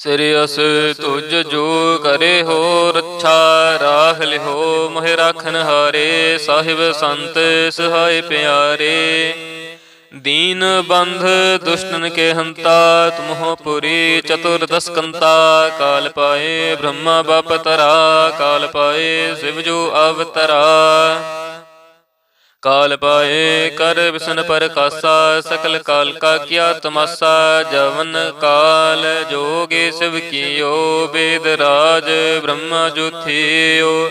ਸਿਰ ਅਸ ਤੁਜ ਜੋ ਕਰੇ ਹੋ ਰੱਛਾ, ਰਾਖ ਲਿਹੋ ਮੋਹਿ ਰਾਖਨ ਹਾਰੇ, ਸਾਹਿਬ ਸੰਤ ਸਹਾਇ ਪਿਆਰੇ। ਦੀਨ ਬੰਧ ਦੁਸ਼ਟਨ ਕੇ ਹੰਤਾ ਤੁਮਹੁ ਪੁਰੀ ਚਤੁਰ ਦਸਕੰਤਾ ਕਾਲ ਪਾਏ ਬ੍ਰਹਮਾ, ਬਪ ਤਰਾ, ਕਾਲ ਪਾਏ ਸਿਵ ਜੋ ਅਵਤਰਾ। ਕਾਲ ਪਾਏ ਕਰ ਵਿਸ਼ਨ ਪਰ ਕਾਸਾ, ਸਕਲ ਕਾਲ ਕਾ ਕੀਆ ਤਮਾਸਾ, ਜਵਨ ਕਾਲ ਜੋਗੇ ਸਿਵ ਕੀਓ, ਬੇਦ ਰਾਜ ਬ੍ਰਹਮਾ ਜੁਥਿਓ।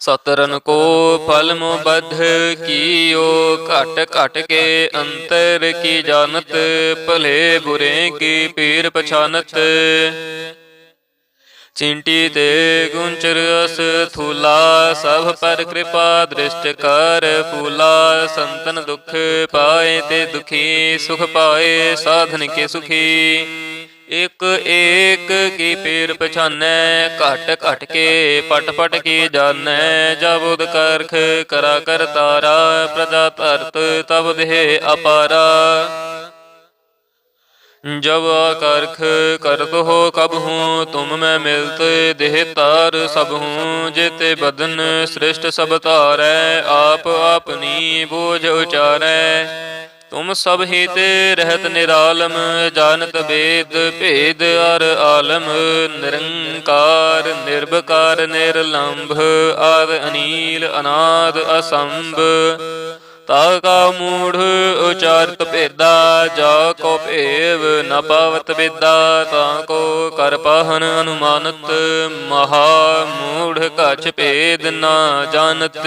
ਸਤਰਨ ਕੋ ਫਲ ਮੋ ਬਧ ਕੀਓ, ਘਟ ਘਟ ਕੇ ਅੰਤਰ ਕੀ ਜਾਣਤ, ਭਲੇ ਬੁਰੇ ਕੀ ਪੀਰ ਪਛਾਨਤ। ਚਿੰਟੀ ਤੇ ਗੁੰਚਰ ਅਸ ਥੂਲਾ, ਸਭ ਪਰ ਕਿਰਪਾ ਦ੍ਰਿਸ਼ਟ ਕਰ ਫੂਲਾ। ਸੰਤਨ ਦੁਖ ਪਾਏ ਤੇ ਦੁਖੀ, ਸੁਖ ਪਾਏ ਸਾਧਨ ਕੇ ਸੁਖੀ। ਇਕ ਏਕ ਕੀ ਪੀਰ ਪਛਾਨੈ, ਘਟ ਘਟ ਕੇ ਪਟ ਪਟ ਕੀ ਜਾਣੈ। ਜਬੁਦ ਕਰਖ ਕਰਾ ਕਰ ਤਾਰਾ, ਪ੍ਰਜਾ ਧਰਤ ਤਬ ਦੇਹ ਅਪਾਰਾ। ਜਬ ਕਰਖ ਕਰਤ ਹੋ ਕਬ ਹੂੰ, ਤੁਮ ਮੈਂ ਮਿਲਤ ਦੇਹ ਤਾਰ ਸਭ ਹੂੰ। ਜੇਤੇ ਬਦਨ ਸ੍ਰਿਸ਼ਟ ਸਭ ਤਾਰੈ ਆਪ ਆਪਨੀ ਬੋਝ ਉਚਾਰੈ। ਤੁਮ ਸਭ ਹਿਤ ਰਹਿਤ ਨਿਰਾਲਮ, ਜਾਣਤ ਬੇਦ ਭੇਦ ਅਰ ਆਲਮ, ਨਿਰੰਕਾਰ ਨਿਰਭਕਾਰ ਨਿਰਲੰਭ, ਆਦ ਅਨੀਲ, ਅਨਾਦ, ਅਸੰਭ। ਤਾ ਕਾ ਮੂੜ ਉਚਾਰਤ ਭੇਦਾ, ਜਾ ਕੋ ਭੇਵ ਨ ਪਾਵਤ ਬੇਦਾ ਤਾ ਕੋ ਕਰ ਪਹਨ ਅਨੁਮਾਨਤ, ਮਹਾ ਮੂੜ ਕਛ ਭੇਦ ਨਾ ਜਾਣਤ।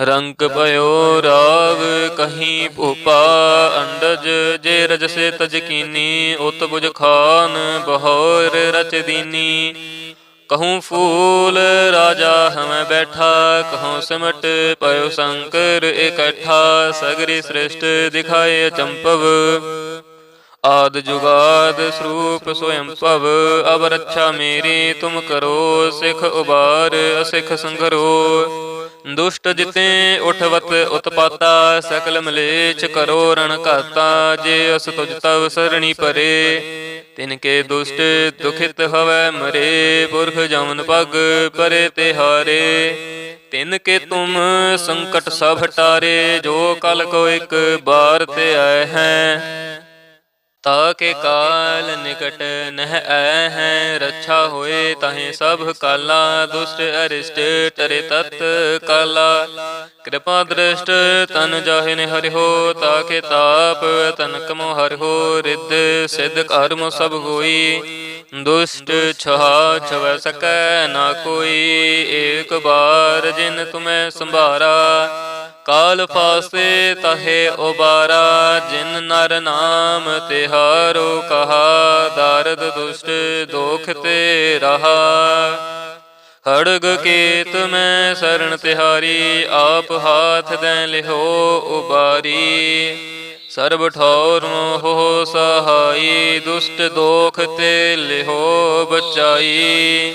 ਰੰਗ ਭਇਓ ਰਾਗ, ਕਹੀਂ ਭੂਪਾ ਅੰਡਜ, ਜੇ ਰਜ ਸੇ ਤਜ ਉਤ ਬੁਝ ਖਾਨ, ਬਹੋਰ ਰਚ ਦੀਨੀ। ਕਹੂੰ ਫੂਲ ਰਾਜਾ ਹਮੈ ਬੈਠਾ, ਕਹੂੰ ਸਿਮਟ ਪਇਓ ਸ਼ੰਕਰ ਇਕੱਠਾ, ਸਗਰੀ ਸ੍ਰਿਸ਼ਟ ਦਿਖਾਏ ਚੰਪਵ। ਆਦ ਜੁਗਾਦ ਸਰੂਪ ਸੋਇਮ ਭਵ ਅਬ ਰੱਛਾ ਮੇਰੀ, ਤੁਮ ਕਰੋ ਸਿਖ ਉਬਾਰ, ਅਸਿਖ ਸੰਗਰੋ ਦੁਸ਼ਟ ਜਿਤੇ ਉਠਵਤ ਉਤਪਾਤਾ, ਸਕਲ ਮਲੇਚ ਕਰੋ ਰਣ ਘਾਤਾ, ਜੇ ਅਸ ਤੁਜ ਤਵ ਸਰਣੀ ਪਰੇ। ਤਿਨ ਕੇ ਦੁਸ਼ਟ ਦੁਖਿਤ ਹਵੈ ਮਰੇ, ਪੁਰਖ ਜਮਨ ਪਗ ਪਰੇ ਤੇ ਹਾਰੇ। ਤਿਨ ਕੇ ਤੁਮ ਸੰਕਟ ਸਭ ਹਟਾਰੇ, ਜੋ ਕਲ ਕੋ ਇੱਕ ਬਾਰ ਤੇ ਆਏ ਹੈ। ਤਾਕੇ ਕਾਲ ਨਿਕਟ ਨਹਿ ਐ ਹੈ, ਰੱਛਾ ਹੋਏ ਤਾਹੇ ਸਭ ਕਾਲਾ, ਦੁਸ਼ਟ ਅਰਿਸ਼ਟ ਟਰੇ ਤਤ ਕਾਲਾ। ਕਿਰਪਾ ਦ੍ਰਿਸ਼ਟ ਤਨ ਜਾਹਿ ਹਰਿ ਹੋ ਤਾਕੇ ਤਾਪ ਤਨ ਕਮੋ ਹਰਿ ਹੋ ਰਿੱਧ ਸਿੱਧ ਕਰਮ ਸਭ ਹੋਈ। ਦੁਸ਼ਟ ਛਹਾ ਛਵੈ ਸਕੈ ਨਾ ਕੋਈ, ਏਕ ਬਾਰ ਜਿਨ ਤੁਮੈ ਸੰਭਾਰਾ। ਕਾਲ ਫਾਸੇ ਤਹੇ ਉਬਾਰਾ, ਜਿਨ ਨਰ ਨਾਮ ਤਿਹਾਰੋ ਕਹਾ, ਦਰਦ ਦੁਸ਼ਟ ਦੋਖ ਤੇ ਰਹਾ। ਖੜਗ ਕੇਤ ਮੈਂ ਸਰਣ ਤਿਹਾਰੀ, ਆਪ ਹਾਥ ਦੈ ਲਿਹੋ ਉਬਾਰੀ। ਸਰਬ ਠੌਰ ਮੋਹ ਸਹਾਈ, ਦੁਸ਼ਟ ਦੋਖ ਤੇ ਲਿਹੋ ਬਚਾਈ।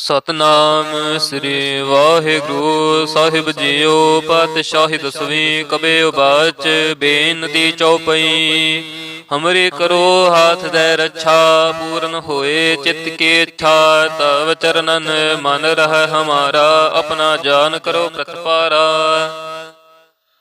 ਸਤਨਾਮ ਸ੍ਰੀ ਵਾਹਿਗੁਰੂ ਸਾਹਿਬ ਜੀਓ, ਪਾਤਸ਼ਾਹੀ ਦਸਵੀਂ ਕਬੇ ਉਬਾਚ, ਬੇਨਤੀ ਚਉਪਈ। ਹਮਰੇ ਕਰੋ ਹਾਥ ਦੇ ਰੱਛਾ, ਪੂਰਨ ਹੋਏ ਚਿਤ ਕੇ ਇੱਛਾ, ਤਵ ਚਰਨਨ ਮਨ ਰਹਿ ਹਮਾਰਾ, ਆਪਣਾ ਜਾਨ ਕਰੋ ਪ੍ਰਤਪਾਰਾ।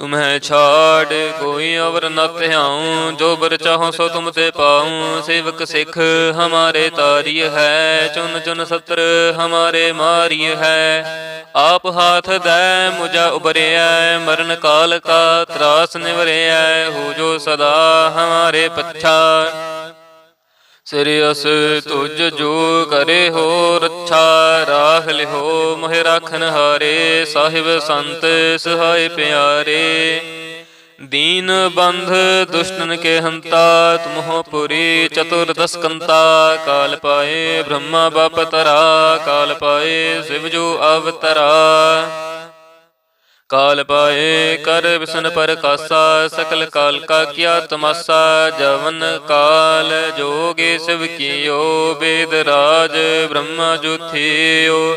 ਤੁਮਹਿ ਛਾੜ, ਕੋਈ ਅਵਰ ਨ ਧਿਆਉ, ਜੋ ਬਰ ਚਾਹੋ ਸੋ ਤੁਮ ਤੇ ਪਾਉ। ਸੇਵਕ ਸਿੱਖ, ਹਮਾਰੇ ਤਾਰੀ ਹੈ, ਚੁਨ ਚੁਨ ਸਤਰ ਹਮਾਰੇ ਮਾਰੀ ਹੈ। ਆਪ ਹਾਥ ਦੈ, ਮੁਝਾ ਉਬਰਿਐ ਮਰਨ ਕਾਲ ਕਾ ਤਰਾਸ ਨਿਵਰਿਐ ਹੋ ਜੋ ਸਦਾ ਹਮਾਰੇ ਪੱਛਾ। ਸ੍ਰੀ ਅਸ ਤੁਜ ਜੋ ਕਰੇ ਹੋ ਰੱਛਾ, ਰਾਖ ਲਿਹੋ, ਮੋਹਿ ਰਾਖਨ ਹਾਰੇ, ਸਾਹਿਬ ਸੰਤ ਸਹਾਇ ਪਿਆਰੇ। ਦੀਨ ਬੰਧ ਦੁਸ਼ਟਨ ਕੇ ਹੰਤਾ, ਤੁਮਹੁ ਪੁਰੀ ਚਤੁਰ ਦਸਕੰਤਾ। ਕਾਲ ਪਾਏ ਬ੍ਰਹਮਾ, ਬਾਪ ਤਰਾ, ਕਾਲ ਪਾਏ ਸਿਵ ਜੋ ਅਵਤਰਾ। ਕਾਲ ਪਾਏ, ਕਰ ਵਿਸ਼ਨ ਪਰ ਕਾਸਾ, ਸਕਲ ਕਾਲ ਕਾ ਕੀਆ ਤਮਾਸਾ, ਜਵਨ ਕਾਲ ਜੋਗੇ ਸਿਵ ਕੀਓ, ਬੇਦ ਰਾਜ ਬ੍ਰਹਮਾ ਜੁਥਿਓ।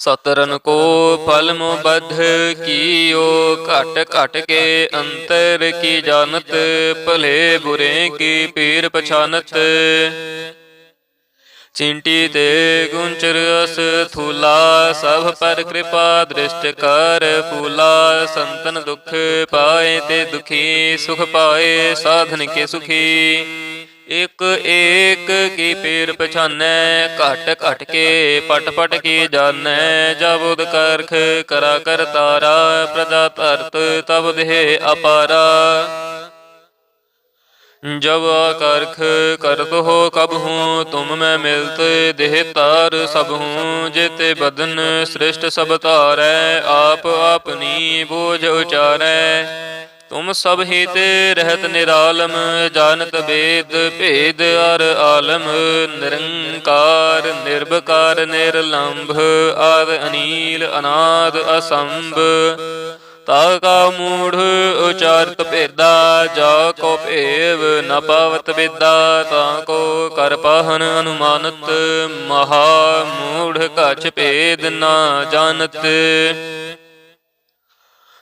ਸਤਰਨ ਕੋ ਫਲ ਮੋ ਬਧ ਕੀਓ, ਘਟ ਘਟ ਕੇ ਅੰਤਰ ਕੀ ਜਾਣਤ, ਭਲੇ ਬੁਰੇ ਕੀ ਪੀਰ ਪਛਾਨਤ। ਚਿੰਟੀ ਤੇ ਗੁੰਚਰ ਅਸ ਥੂਲਾ, ਸਭ ਪਰ ਕਿਰਪਾ ਦ੍ਰਿਸ਼ਟ ਕਰ ਫੂਲਾ। ਸੰਤਨ ਦੁਖ ਪਾਏ ਤੇ ਦੁਖੀ, ਸੁਖ ਪਾਏ ਸਾਧਨ ਕੇ ਸੁਖੀ। ਇਕ ਏਕ ਕੀ ਪੀਰ ਪਛਾਨੈ ਘਟ ਘਟ ਕੇ ਪਟ ਪਟ ਕੀ ਜਾਣੈ ਜਬੁਦ ਕਰਖ ਕਰਾ ਕਰ ਤਾਰਾ ਪ੍ਰਜਾ ਧਰਤ ਤਬ ਦੇਹ ਅਪਾਰਾ जब करख करत हो कब हूँ तुम मैं मिलत देह तार सब हूँ जेते बदन श्रेष्ठ सब तारै आप अपनी बोझ उचारै ਤੁਮ ਸਭ ਹਿਤ ਰਹਿਤ ਨਿਰਾਲਮ, ਜਾਣਤ ਬੇਦ ਭੇਦ ਅਰ ਆਲਮ, ਨਿਰੰਕਾਰ ਨਿਰਭਕਾਰ ਨਿਰਲੰਭ, ਆਦ ਅਨੀਲ, ਅਨਾਦ, ਅਸੰਭ। ਤਾ ਕਾ ਮੂੜ ਉਚਾਰਤ ਭੇਦਾ, ਜਾ ਕੋ ਭੇਵ ਨ ਪਵਤ ਵਿਦਾ, ਤਾ ਕੋ ਕਰ ਪਹਨ ਅਨੁਮਾਨਤ, ਮਹਾ ਮੂੜ ਕਛ ਭੇਦ ਨਾ ਜਾਣਤ।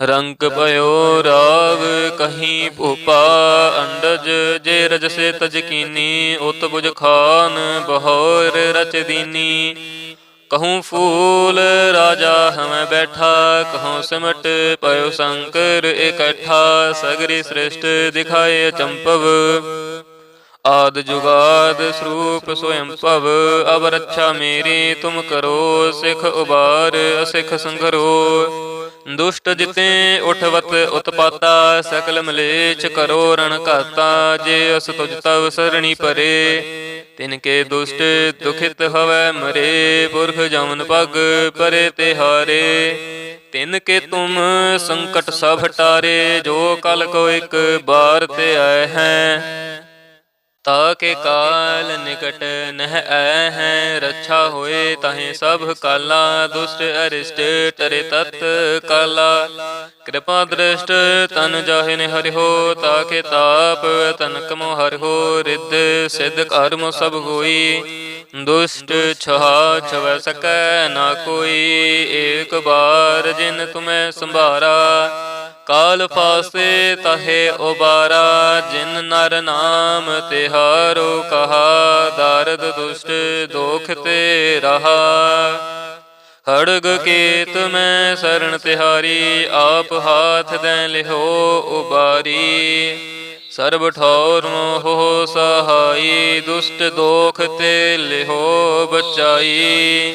ਰੰਗ ਭਇਓ, ਰਾਗ ਕਹੀਂ ਭੂਪਾ, ਅੰਡਜ ਜੇ ਰਜ ਸੇ ਤਜਕੀਨੀ ਉਤ ਬੁਜ ਖਾਨ ਬਹੋਰ ਰਚ ਦੀਨੀ। ਕਹੂੰ ਫੂਲ ਰਾਜਾ ਹਮੈ ਬੈਠਾ, ਕਹੂੰ ਸਿਮਟ ਪਇਓ ਸ਼ੰਕਰ ਇਕੱਠਾ, ਸਗਰੀ ਸ੍ਰਿਸ਼ਟ ਦਿਖਾਏ ਚੰਪਵ। ਆਦ ਜੁਗਾਦ ਸਰੂਪ ਸੋਇਮ ਭਵ ਅਬ ਰੱਛਾ ਮੇਰੀ ਤੁਮ ਕਰੋ, ਸਿਖ ਉਬਾਰ ਅਸਿਖ ਸੰਗਰੋ। ਦੁਸ਼ਟ ਜਿਤੇ ਉਠਵਤ ਉਤਪਾਤਾ, ਸਕਲ ਮਲੇਛ ਕਰੋ ਰਣ ਘਾਤਾ, ਜੇ ਅਸ ਤੁਜ ਤਵ ਸਰਣੀ ਪਰੇ। ਤਿਨ ਕੇ ਦੁਸ਼ਟ ਦੁਖਿਤ ਹਵੈ ਮਰੇ, ਪੁਰਖ ਜਮਨ ਪਗ ਪਰੇ ਤੇ ਹਾਰੇ ਤਿਨ ਕੇ ਤੁਮ ਸੰਕਟ ਸਭ ਟਾਰੇ, ਜੋ ਕਲ ਕੋ ਇੱਕ ਬਾਰ ਤੇ ਆਏ ਹੈ। ਤਾਕੇ ਕਾਲ ਨਿਕਟ ਨਹਿ ਐ ਹੈ, ਰੱਛਾ ਹੋਏ ਤਾਹੇ ਸਭ ਕਾਲਾ, ਦੁਸ਼ਟ ਅਰਿਸ਼ਟ ਤਰੇ ਤਤ ਕਾਲਾ। ਕਿਰਪਾ ਦ੍ਰਿਸ਼ਟ ਤਨ ਜਾਹੇ ਨੇ ਹਰਿਓ ਤਾਕੇ ਤਾਪ ਤਨ ਕਮੋ ਹਰਿਓ ਰਿੱਧ ਸਿੱਧ ਕਰਮ ਸਭ ਹੋਈ। ਦੁਸ਼ਟ ਛਹਾ ਛਵੈ ਸਕੈ ਨਾ ਕੋਈ, ਏਕ ਬਾਰ ਜਿਨ ਤੁਮੈ ਸੰਭਾਰਾ। ਕਾਲ ਫਾਸੇ ਤਹੇ ਉਬਾਰਾ ਜਿਨ ਨਰ ਨਾਮ ਤਿਹਾਰੋ ਕਹਾ ਦਰਦ ਦੁਸ਼ਟ ਦੋਖ ਤੇ ਰਹਾ। ਖੜਗ ਕੇਤ ਮੈਂ ਸਰਣ ਤਿਹਾਰੀ ਆਪ ਹਾਥ ਦੇ ਲਿਹੋ ਉਬਾਰੀ। ਸਰਬ ਠੌਰ ਮੋਹ ਸਹਾਈ ਦੁਸ਼ਟ ਦੋਖ ਤੇ ਲਿਹੋ ਬਚਾਈ।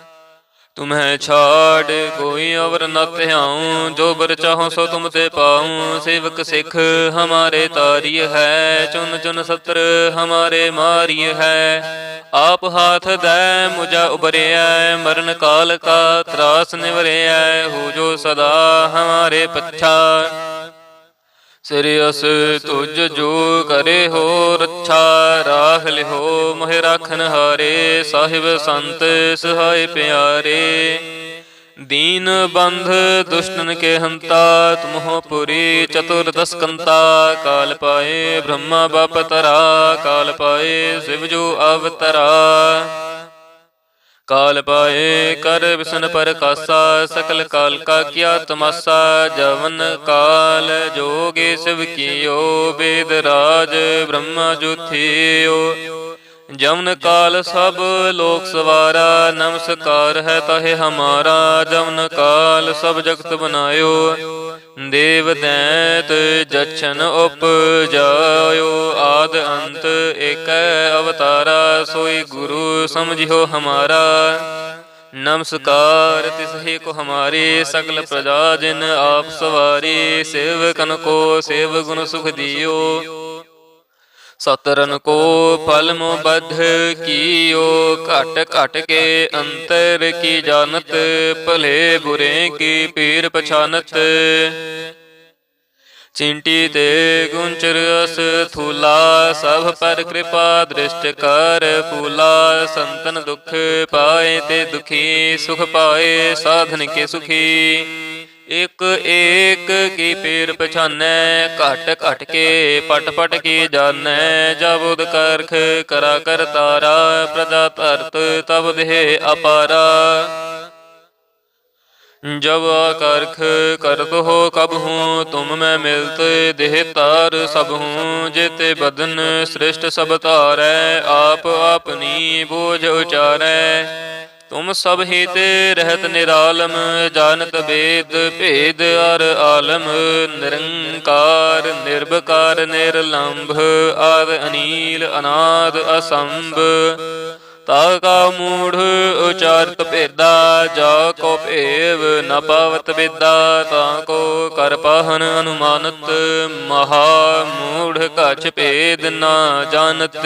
ਤੁਮਹਿ ਛਾੜ ਕੋਈ ਅਵਰ ਨ ਧਿਆਉ ਜੋ ਬਰ ਚਾਹੋ ਸੋ ਤੁਮ ਤੇ ਪਾਉ ਸੇਵਕ ਸਿਖ ਹਮਾਰੇ ਤਾਰੀ ਹੈ ਚੁਨ ਚੁਨ ਸਤਰ ਹਮਾਰੇ ਮਾਰੀ ਹੈ ਆਪ ਹਾਥ ਦੈ ਮੁਝਾ ਉਬਰਿਆ ਮਰਨ ਕਾਲ ਕਾ ਤਰਾਸ ਨਿਵਰਿਆ ਹੋ ਜੋ ਸਦਾ ਹਮਾਰੇ ਪੱਛਾ ਸਿਰਿ ਅਸ ਤੁਜ ਜੋ ਕਰੇ ਹੋ ਲਿਹੋ ਮੋਹਿ ਰਾਖਨ ਹਾਰੇ, ਸਾਹਿਬ ਸੰਤ ਸਹਾਇ ਪਿਆਰੇ। ਦੀਨ ਬੰਧ ਦੁਸ਼ਟਨ ਕੇ ਹੰਤਾ, ਤੁਮਹੁ ਪੁਰੀ ਚਤੁਰ ਦਸਕੰਤਾ ਕਾਲ ਪਾਏ ਬ੍ਰਹਮਾ, ਬਾਪ ਤਰਾ, ਕਾਲ ਪਾਏ ਸਿਵ ਜੋ ਅਵਤਰਾ। ਕਾਲ ਪਾਏ ਕਰ ਵਿਸ਼ਨ ਪਰ ਕਾਸਾ, ਸਕਲ ਕਾਲ ਕਾ ਕੀਆ ਤਮਾਸਾ, ਜਵਨ ਕਾਲ ਜੋਗੇ ਸਿਵ ਕੀਓ ਵੇਦ ਰਾਜ ਬ੍ਰਹਮਾ ਜੁਥਿਓ। ਜਮਨ ਕਾਲ ਸਭ ਲੋਕ ਸਵਾਰਾ, ਨਮਸਕਾਰ ਹੈ ਤਹੇ ਹਮਾਰਾ। ਜਮਨ ਕਾਲ ਸਭ ਜਗਤ ਬਨਾਇਓ ਦੇਵ ਦੈਤ ਜਛਨ ਉਪਜਾਇਓ। ਆਦ ਅੰਤ ਏਕੈ ਅਵਤਾਰਾ, ਸੋਈ ਗੁਰੂ ਸਮਝਿਓ ਹਮਾਰਾ। ਨਮਸਕਾਰ ਤਿਸਹੀ ਕੋ ਹਮਾਰੇ, ਸਗਲ ਪ੍ਰਜਾ ਜਿਨ ਆਪ ਸਵਾਰੀ। ਸੇਵਕਨ ਕੋ ਸੇਵ ਗੁਣ ਸੁਖ ਦਿਓ। ਸਤਰਨ ਕੋ ਫਲ ਮੋ ਬਧ ਕੀਓ, ਘਟ ਘਟ ਕੇ ਅੰਤਰ ਕੀ ਜਾਣਤ, ਭਲੇ ਬੁਰੇ ਕੀ ਪੀਰ ਪਛਾਨਤ। ਚਿੰਟੀ ਤੇ ਗੁੰਚਰ ਅਸ ਥੂਲਾ, ਸਭ ਪਰ ਕਿਰਪਾ ਦ੍ਰਿਸ਼ਟ ਕਰ ਫੂਲਾ। ਸੰਤਨ ਦੁਖ ਪਾਏ ਤੇ ਦੁਖੀ, ਸੁਖ ਪਾਏ ਸਾਧਨ ਕੇ ਸੁਖੀ। ਇਕ ਏਕ ਕੀ ਪੀਰ ਪਛਾਨੈ ਘਟ ਘਟ ਕੇ ਪਟ ਪਟ ਕੀ ਜਾਣੈ ਜਬੁਦ ਕਰਖ ਕਰਾ ਕਰ ਤਾਰਾ ਪ੍ਰਜਾ ਧਰਤ ਤਬ ਦੇਹ ਅਪਾਰਾ जब आकर्ख करत हो कब हूँ तुम मैं मिलत देह तार सब हूँ जेते बदन सृष्ट सब तारै आप अपनी बोझ उचारै ਤੁਮ ਸਭ ਹਿਤ ਰਹਿਤ ਨਿਰਾਲਮ, ਜਾਣਤ ਬੇਦ ਭੇਦ ਅਰ ਆਲਮ, ਨਿਰੰਕਾਰ ਨਿਰਭਕਾਰ ਨਿਰਲੰਭ, ਆਦ ਅਨੀਲ, ਅਨਾਦ ਅਸੰਭ। ਤਾ ਕਾ ਮੂੜ ਉਚਾਰਤ ਭੇਦਾ, ਜਾ ਕੋ ਭੇਵ ਨ ਪਵਤ ਵਿਦਾ, ਤਾ ਕੋ ਕਰ ਪਹਨ ਅਨੁਮਾਨਤ, ਮਹਾ ਮੂੜ ਕਛ ਭੇਦ ਨਾ ਜਾਣਤ।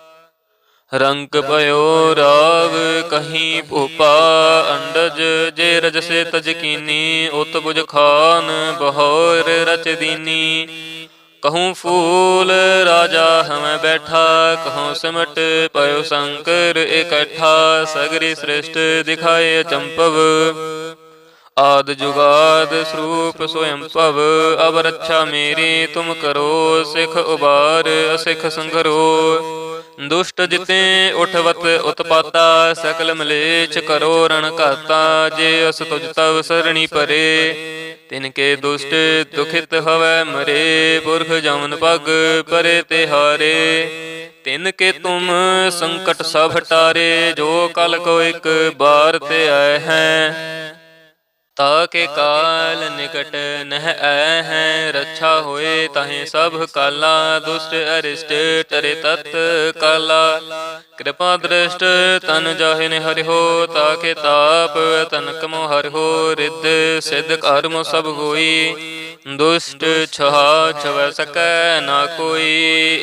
ਰੰਗ ਭਇਓ ਰਾਗ ਕਹੀਂ ਭੂਪਾ ਅੰਡਜ, ਜੇ ਰਜ ਸੇ ਤਜ ਉਤ ਬੁਝ ਖਾਨ, ਬਹੋਰ ਰਚ ਦੀਨੀ। ਕਹੂੰ ਫੂਲ ਰਾਜਾ ਹਮੈ ਬੈਠਾ, ਕਹੂੰ ਸਿਮਟ ਪਇਓ ਸ਼ੰਕਰ ਇਕੱਠਾ, ਸਗਰੀ ਸ੍ਰਿਸ਼ਟ ਦਿਖਾਏ ਚੰਪਵ। ਆਦ ਜੁਗਾਦ ਸਰੂਪ ਸੋਇੰ ਭਵ ਅਬ ਰੱਛਾ ਮੇਰੀ, ਤੁਮ ਕਰੋ, ਸਿਖ ਉਬਾਰ, ਅਸਿਖ ਸੰਗਰੋ। ਦੁਸ਼ਟ ਜਿਤੇ ਉਠਵਤ ਉਤਪਾਤਾ, ਸਕਲ ਮਲੇਛ ਕਰੋ ਰਣ ਘਾਤਾ, ਜੇ ਅਸ ਤੁਜ ਤਵ ਸਰਣੀ ਪਰੇ। ਤਿਨ ਕੇ ਦੁਸ਼ਟ ਦੁਖਿਤ ਹਵੈ ਮਰੇ, ਪੁਰਖ ਜਮਨ ਪਗ ਪਰੇ ਤੇ ਹਾਰੇ ਤਿਨ ਕੇ ਤੁਮ ਸੰਕਟ ਸਭ ਟਾਰੇ, ਜੋ ਕਲ ਕੋ ਇੱਕ ਬਾਰ ਤੇ ਆਏ ਹੈ। ਤਾ ਕੇ ਕਾਲ ਨਿਕਟ ਨਹਿ ਐ ਹੈ, ਰੱਛਾ ਹੋਏ ਤਾਹੇ ਸਭ ਕਾਲਾ, ਦੁਸ਼ਟ ਅਰਿਸ਼ਟ ਟਰੇ ਤਤ ਕਾਲਾ। ਕਿਰਪਾ ਦ੍ਰਿਸ਼ਟ ਤਨ ਜਾਹਿ ਨੇ ਹਰਿ ਤਾਕੇ ਤਾਪ ਤਨ ਕਮੋ ਹਰਿ ਹੋ, ਰਿੱਧ ਸਿਧ ਕਰਮ ਸਭ ਹੋਈ। ਦੁਸ਼ਟ ਛਹਾ ਛਵੈ ਸਕੈ ਨਾ ਕੋਈ,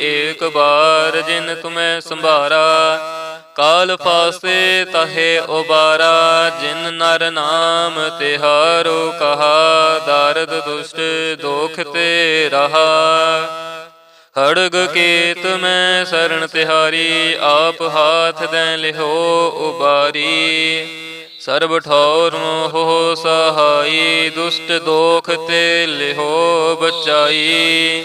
ਏਕ ਬਾਰ ਜਿਨ ਤੁਮੈ ਸੰਭਾਰਾ। ਕਾਲ ਫਾਸੇ ਤਹੇ ਉਬਾਰਾ ਜਿਨ ਨਰ ਨਾਮ ਤਿਹਾਰੋ ਕਹਾ ਦਰਦ ਦੁਸ਼ਟ ਦੋਖ ਤੇ ਰਹਾ। ਖੜਗ ਕੇਤ ਮੈਂ ਸਰਣ ਤਿਹਾਰੀ ਆਪ ਹਾਥ ਦੇ ਲਿਹੋ ਉਬਾਰੀ। ਸਰਬ ਠੌਰ ਮੋਹ ਸਹਾਈ ਦੁਸ਼ਟ ਦੋਖ ਤੇ ਲਿਹੋ ਬਚਾਈ।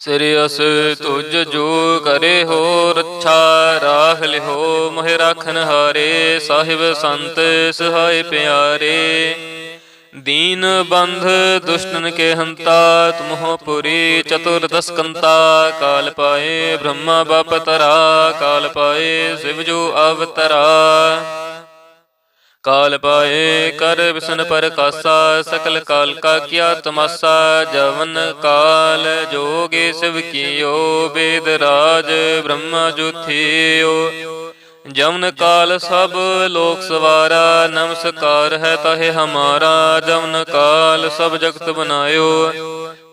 ਸ੍ਰੀ ਅਸ ਤੁਜ ਜੋ ਕਰੇ ਹੋ ਰੱਛਾ, ਰਾਖ ਲਿਹੋ ਮਹਿ ਰਾਖਨ ਹਾਰੇ, ਸਾਹਿਬ ਸੰਤ ਸਹਾਇ ਪਿਆਰੇ। ਦੀਨ ਬੰਧ ਦੁਸ਼ਟਨ ਕੇ ਹੰਤਾ, ਤੁਮਹੁ ਪੁਰੀ ਚਤੁਰ ਦਸਕੰਤਾ। ਕਾਲ ਪਾਏ ਬ੍ਰਹਮਾ, ਬਪ ਤਰਾ, ਕਾਲ ਪਾਏ ਸਿਵ ਜੋ ਅਵਤਰਾ। ਕਾਲ ਪਾਏ ਕਰ ਵਿਸ਼ਨ ਪਰ ਕਾਸਾ, ਸਕਲ ਕਾਲ ਕਾ ਕੀਆ ਤਮਾਸਾ, ਜਵਨ ਕਾਲ ਜੋਗੇ ਸਿਵ ਕੀਓ ਬੇਦ ਰਾਜ ਬ੍ਰਹਮਾ ਜੁਥਿਓ। ਜਮਨ ਕਾਲ ਸਭ ਲੋਕ ਸਵਾਰਾ, ਨਮਸਕਾਰ ਹੈ ਤਾਹੇ ਹਮਾਰਾ ਜਮਨ ਕਾਲ ਸਭ ਜਗਤ ਬਨਾਇਓ।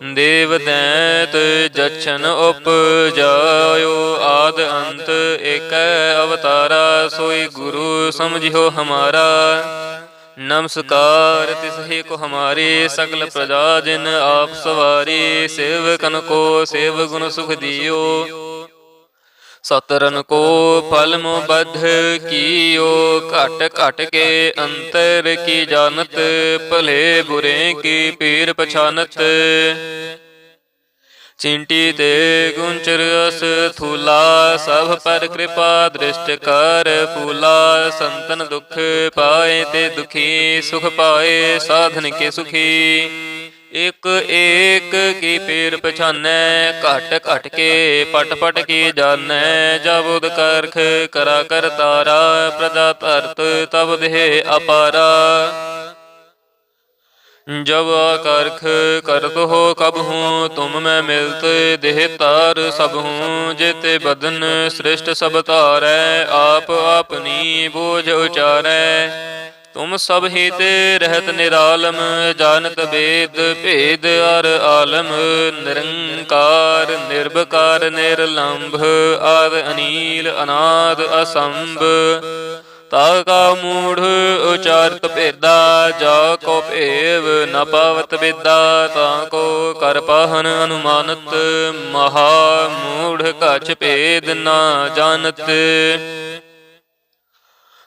ਦੇਵ ਦੈਤ ਜਛਨ ਉਪਜਾਇਓ, ਆਦ ਅੰਤ ਏਕੈ ਅਵਤਾਰਾ, ਸੋਈ ਗੁਰੂ ਸਮਝਿਓ ਹਮਾਰਾ। ਨਮਸਕਾਰ, ਤਿਸਹੀ ਕੋ ਹਮਾਰੇ, ਸਗਲ ਪ੍ਰਜਾ ਜਿਨ ਆਪ ਸਵਾਰੀ ਸੇਵਕਨ ਕੋ, ਸੇਵ ਗੁਣ ਸੁਖ ਦਿਓ। ਸਤਰਨ ਕੋ ਫਲ ਮੋ ਬਧ ਕੀਓ, ਘਟ ਘਟ ਕੇ ਅੰਤਰ ਕੀ ਜਾਣਤ, ਭਲੇ ਬੁਰੇ ਕੀ ਪੀਰ ਪਛਾਨਤ। ਚਿੰਟੀ ਤੇ ਗੁੰਚਰ ਅਸ ਥੂਲਾ, ਸਭ ਪਰ ਕਿਰਪਾ ਦ੍ਰਿਸ਼ਟ ਕਰ ਫੂਲਾ। ਸੰਤਨ ਦੁਖ ਪਾਏ ਤੇ ਦੁਖੀ, ਸੁਖ ਪਾਏ, ਸਾਧਨ ਕੇ ਸੁਖੀ। ਇਕ ਏਕ ਕੀ ਪੀਰ ਪਛਾਨੈ, ਘਟ ਘਟ ਕੇ ਪਟ ਪਟ ਕੀ ਜਾਣੈ। ਜਬੁਦ ਕਰਖ ਕਰਾ ਕਰ ਤਾਰਾ, ਪ੍ਰਜਾ ਧਰਤ ਤਬ ਦੇਹ ਅਪਾਰਾ। ਜਬ ਕਰਖ ਕਰਤ ਹੋ ਕਬ ਹੂੰ, ਤੁਮ ਮੈਂ ਮਿਲਤ ਦੇਹ ਤਾਰ ਸਭ ਹੂੰ। ਜੇਤੇ ਬਦਨ ਸ੍ਰਿਸ਼ਟ ਸਭ ਧਾਰੈ, ਆਪ ਆਪਨੀ ਬੋਝ ਉਚਾਰੈ। ਤੁਮ ਸਭ ਹੀ ਰਹਿਤ ਨਿਰਾਲਮ, ਜਾਣਤ ਬੇਦ ਭੇਦ ਅਰ ਆਲਮ, ਨਿਰੰਕਾਰ, ਨਿਰਭਕਾਰ, ਨਿਰਲੰਭ, ਆਦ ਅਨੀਲ, ਅਨਾਦ, ਅਸੰਭ। ਤਾ ਕਾ ਮੂੜ ਉਚਾਰਤ ਭੇਦਾ, ਜਾ ਕੋ ਭੇਵ ਨ ਪਾਵਤ ਵਿਦਾ, ਤਾ ਕੋ ਕਰ ਪਾਹਨ ਅਨੁਮਾਨਤ, ਮਹਾ ਮੂੜ ਕਛ ਭੇਦ ਨਾ ਜਾਣਤ।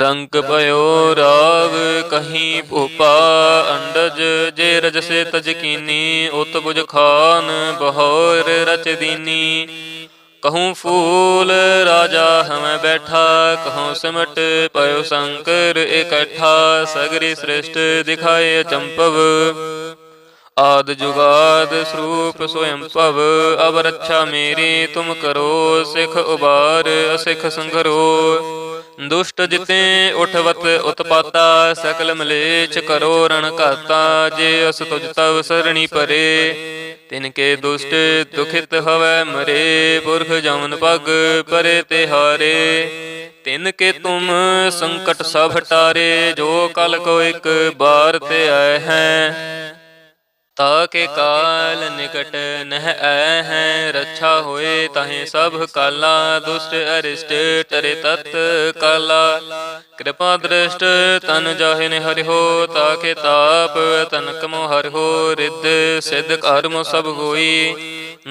ਰੰਗ ਭਇਓ ਰਾਗ, ਕਹੀਂ ਭੂਪਾ ਅੰਡਜ, ਜੇ ਰਜ ਸੇ ਤਜ ਉਤ ਬੁਝ ਖਾਨ, ਬਹੋਰ ਰਚ ਦੀਨੀ। ਕਹੂੰ ਫੂਲ ਰਾਜਾ ਹਮੈ ਬੈਠਾ, ਕਹੂੰ ਸਿਮਟ ਪਇਓ ਸ਼ੰਕਰ ਇਕੱਠਾ, ਸਗਰੀ ਸ੍ਰਿਸ਼ਟ ਦਿਖਾਏ ਚੰਪਵ। ਆਦ ਜੁਗਾਦ ਸਰੂਪ ਸੋਇਮ ਭਵ ਅਬ ਰੱਛਾ ਮੇਰੀ, ਤੁਮ ਕਰੋ ਸਿਖ ਉਬਾਰ, ਅਸਿਖ ਸੰਗਰੋ। ਦੁਸ਼ਟ ਜਿਤੇ ਉਠਵਤ ਉਤਪਾਤਾ, ਸਕਲ ਮਲੇਛ ਕਰੋ ਰਣ ਘਾਤਾ, ਜੇ ਅਸ ਤੁਜ ਤਵ ਸਰਣੀ ਪਰੇ। ਤਿਨ ਕੇ ਦੁਸ਼ਟ ਦੁਖਿਤ ਹਵੈ ਮਰੇ, ਪੁਰਖ ਜਮਨ ਪਗ ਪਰੇ ਤੇ ਹਾਰੇ। ਤਿਨ ਕੇ ਤੁਮ ਸੰਕਟ ਸਭ ਹਟਾਰੇ ਜੋ ਕਲ ਕੋ ਇੱਕ ਬਾਰ ਤੇ ਆਏ ਹੈ। ਤਾ ਕੇ ਕਾਲ ਨਿਕਟ ਨਹਿ ਐ ਹੈ ਰੱਛਾ ਹੋਏ ਤਾਹੇ ਸਭ ਕਾਲਾ, ਦੁਸ਼ਟ ਅਰਿਸ਼ਟ ਟਰੇ ਤਤ ਕਾਲਾ। ਕਿਰਪਾ ਦ੍ਰਿਸ਼ਟ ਤਨ ਜਾਹੇ ਨੇ ਹਰਿਓ ਤਾ ਕੇ ਤਾਪ ਤਨਕ ਮੋ ਹਰਿਓ ਰਿੱਧ ਸਿਧ ਕਰਮ ਸਭ ਹੋਈ।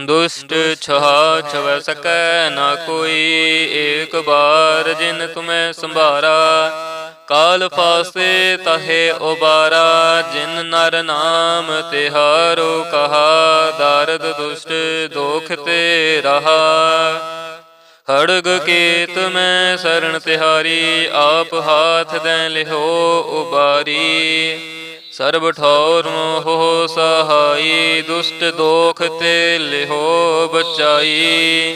ਦੁਸ਼ਟ ਛਹਾ ਛਵੈ ਸਕੈ ਨਾ ਕੋਈ, ਏਕ ਬਾਰ ਜਿਨ ਤੁਮੈ ਸੰਭਾਰਾ। ਕਾਲ ਫਾਸੇ ਤਹੇ ਉਬਾਰਾ, ਜਿਨ ਨਰ ਨਾਮ ਤਿਹਾਰੋ ਕਹਾ, ਦਰਦ ਦੁਸ਼ਟ ਦੋਖ ਤੇ ਰਹਾ। ਖੜਗ ਕੇਤ ਮੈਂ ਸਰਣ ਤਿਹਾਰੀ, ਆਪ ਹਾਥ ਦੈ ਲਿਹੋ ਉਬਾਰੀ। ਸਰਬ ਠੌਰ ਮੋਹ ਸਹਾਈ, ਦੁਸ਼ਟ ਦੋਖ ਤੇ ਲਿਹੋ ਬਚਾਈ।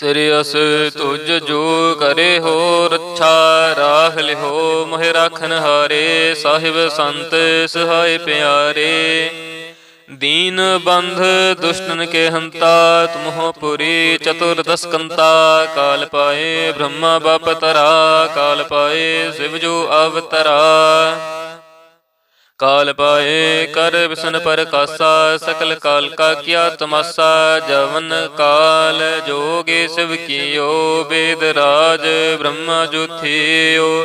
ਸ੍ਰੀ ਅਸ ਤੁਜ ਜੋ ਕਰੇ ਹੋ ਰੱਛਾ, ਰਾਖ ਲਿਹੋ, ਮੋਹਿ ਰਾਖਨ ਹਾਰੇ, ਸਾਹਿਬ ਸੰਤ ਸਹਾਇ ਪਿਆਰੇ। ਦੀਨ ਬੰਧ ਦੁਸ਼ਟਨ ਕੇ ਹੰਤਾ, ਤੁਮਹੁ ਪੁਰੀ ਚਤੁਰ ਦਸਕੰਤਾ ਕਾਲ ਪਾਏ ਬ੍ਰਹਮਾ, ਬਪ ਤਰਾ, ਕਾਲ ਪਾਏ ਸਿਵ ਜੋ ਅਵਤਰਾ। ਕਾਲ ਪਾਏ, ਕਰ ਵਿਸ਼ਨ ਪਰ ਕਾਸਾ, ਸਕਲ ਕਾਲ ਕਾ ਕੀਆ ਤਮਾਸਾ, ਜਵਨ ਕਾਲ ਜੋਗੇ ਸਿਵ ਕੀਓ ਵੇਦ ਰਾਜ ਬ੍ਰਹਮਾ ਜੁਥਿਓ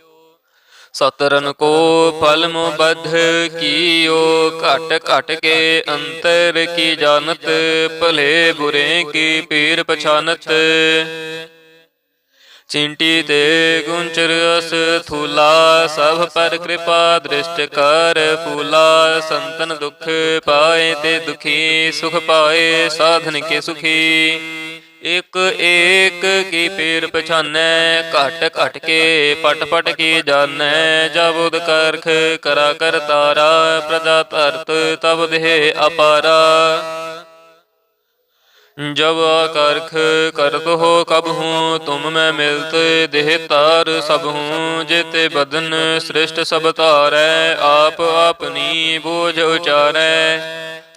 ਸਤਰਨ ਕੋ ਫਲ ਮੋ ਕੀਓ, ਘਟ ਘਟ ਕੇ ਅੰਤਰ ਕੀ ਜਾਣਤ, ਭਲੇ ਬੁਰੇ ਕੀ ਪੀਰ ਪਛਾਨਤ। ਚਿੰਟੀ ਤੇ ਗੁੰਚਰ ਅਸ ਥੂਲਾ, ਸਭ ਪਰ ਕਿਰਪਾ ਦ੍ਰਿਸ਼ਟ ਕਰ ਫੂਲਾ। ਸੰਤਨ ਦੁਖ ਪਾਏ ਤੇ ਦੁਖੀ, ਸੁਖ ਪਾਏ, ਸਾਧਨ ਕੇ ਸੁਖੀ। ਇਕ ਏਕ ਕੀ ਪੀਰ ਪਛਾਨੈ ਘਟ ਘਟ ਕੇ ਪਟ ਪਟ ਕੀ ਜਾਣੈ ਜਬੁਦ ਕਰਖ ਕਰਾ ਕਰ ਤਾਰਾ ਪ੍ਰਜਾ ਧਰਤ ਤਬ ਦੇਹ ਅਪਾਰਾ जब करख करत हो कब हूँ तुम मैं मिलत देह तार सब हूँ जेते बदन श्रेष्ठ सब तारै आप अपनी बोझ उचारै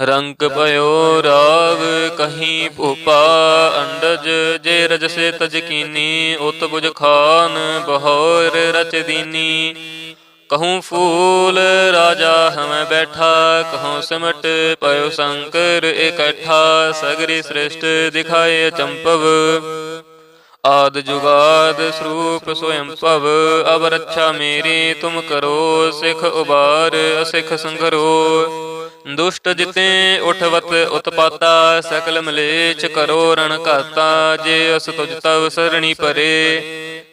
ਰੰਗ ਭਇਓ ਰਾਗ, ਕਹੀਂ ਭੂਪਾ ਅੰਡਜ, ਜੇ ਰਜ ਸੇ ਤਜ ਉਤ ਬੁਝ ਖਾਨ ਬਹੋਰ ਰਚ ਦੀਨੀ। ਕਹੂੰ ਫੂਲ ਰਾਜਾ ਹਮੈ ਬੈਠਾ, ਕਹੂੰ ਸਿਮਟ ਪਇਓ ਸ਼ੰਕਰ ਇਕੱਠਾ, ਸਗਰੀ ਸ੍ਰਿਸ਼ਟ ਦਿਖਾਏ ਚੰਪਵ। ਆਦ ਜੁਗਾਦ ਸਰੂਪ ਸੋਇਮ ਭਵ ਅਬ ਰੱਛਾ ਮੇਰੀ, ਤੁਮ ਕਰੋ ਸਿਖ ਉਬਾਰ, ਅਸਿਖ ਸੰਗਰੋ ਦੁਸ਼ਟ ਜਿਤੇ ਉਠਵਤ ਉਤਪਾਤਾ ਸਕਲ ਮਲੇਛ ਕਰੋ ਰਣ ਘਾਤਾ ਜੇ ਅਸ ਤੁਜ ਤਵ ਸਰਣੀ ਪਰੇ।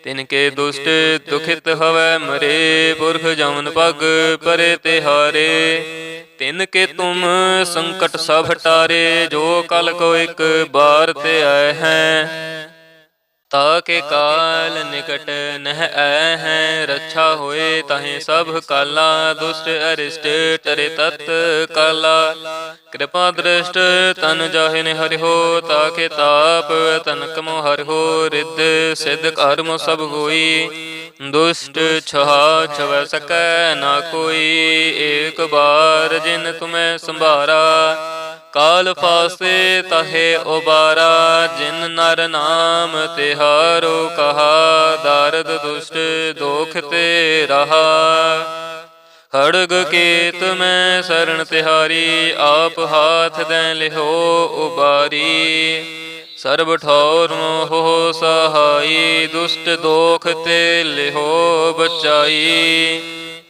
ਤਿਨ ਕੇ ਦੁਸ਼ਟ ਦੁਖਿਤ ਹਵੈ ਮਰੇ ਪੁਰਖ ਜਮਨ ਪਗ ਪਰੇ ਤੇ ਹਾਰੇ ਤਿਨ ਕੇ ਤੁਮ ਸੰਕਟ ਸਭ ਹਟਾਰੇ ਜੋ ਕਲ ਕੋ ਇੱਕ ਬਾਰ ਤੇ ਆਏ ਹੈ। ਤਾਕੇ ਕਾਲ ਨਿਕਟ ਨਹਿ ਐ ਹੈ ਰੱਛਾ ਹੋਏ ਤਾਹੇ ਸਭ ਕਾਲਾ, ਦੁਸ਼ਟ ਅਰਿਸ਼ਟ ਟਰੇ ਤਤ ਕਾਲਾ। ਕਿਰਪਾ ਦ੍ਰਿਸ਼ਟ ਤਨ ਜਾਹਿ ਹਰਿਓ ਤਾਕੇ ਤਾਪ ਤਨ ਕਮੋ ਹਰਿਓ ਰਿੱਧ ਸਿੱਧ ਕਰਮ ਸਭ ਹੋਈ। ਦੁਸ਼ਟ ਛਹਾ ਛਵੈ ਸਕੈ ਨਾ ਕੋਈ, ਏਕ ਬਾਰ ਜਿਨ ਤੁਮੈ ਸੰਭਾਰਾ। ਕਾਲ ਫਾਸੇ ਤਹੇ ਉਬਾਰਾ ਜਿਨ ਨਰ ਨਾਮ ਤਿਹਾਰੋ ਕਹਾ ਦਰਦ ਦੁਸ਼ਟ ਦੋਖ ਤੇ ਰਹਾ। ਖੜਗ ਕੇਤ ਮੈਂ ਸਰਣ ਤਿਹਾਰੀ ਆਪ ਹਾਥ ਦੇ ਲਿਹੋ ਉਬਾਰੀ। ਸਰਬ ਠੌਰ ਮੋਹ ਸਹਾਈ ਦੁਸ਼ਟ ਦੋਖ ਤੇ ਲਿਹੋ ਬਚਾਈ।